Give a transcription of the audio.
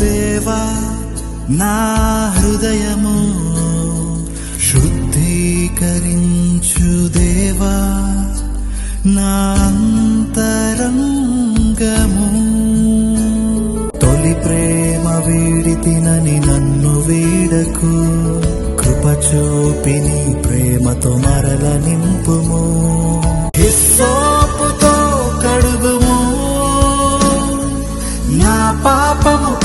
దేవా నా హృదయము శుద్ధీకరించు దేవా నా అంతరంగము. తొలి ప్రేమ వీడితినని నన్ను వీడకు కృప చూపి ప్రేమతో మరల నింపుము. పాపము